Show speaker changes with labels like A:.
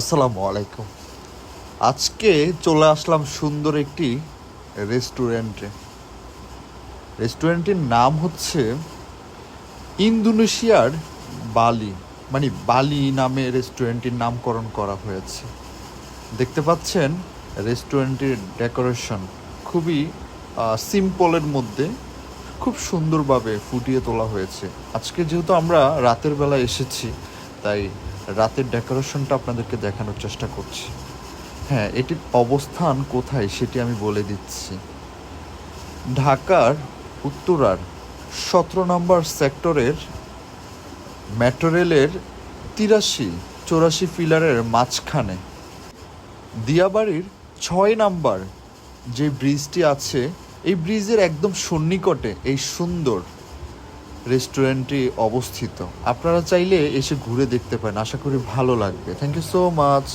A: আসসালামু আলাইকুম। আজকে চলে আসলাম সুন্দর একটি রেস্টুরেন্টে। রেস্টুরেন্টের নাম হচ্ছে ইন্দোনেশিয়ার বালি মানে বালি নামে রেস্টুরেন্টের নামকরণ করা হয়েছে। দেখতে পাচ্ছেন রেস্টুরেন্টের ডেকোরেশন খুবই সিম্পলের মধ্যে খুব সুন্দরভাবে ফুটিয়ে তোলা হয়েছে। আজকে যেহেতু আমরা রাতের বেলা এসেছি, তাই রাতের ডেকোরেশনটা আপনাদেরকে দেখানোর চেষ্টা করছি। হ্যাঁ এটির অবস্থান কোথায় সেটি আমি বলে দিচ্ছি। ঢাকার উত্তরার সতেরো নম্বর সেক্টরের মেট্রো রেলের তিরাশি, চৌরাশি ফিলারের মাঝখানে। দিয়াবাড়ির ছয় নাম্বার যে ব্রিজটি আছে, এই ব্রিজের একদম সন্নিকটে, এই সুন্দর রেস্টুরেন্টটি অবস্থিত। আপনারা চাইলে এসে ঘুরে দেখতে পারেন। আশা করি ভালো লাগবে। Thank you so much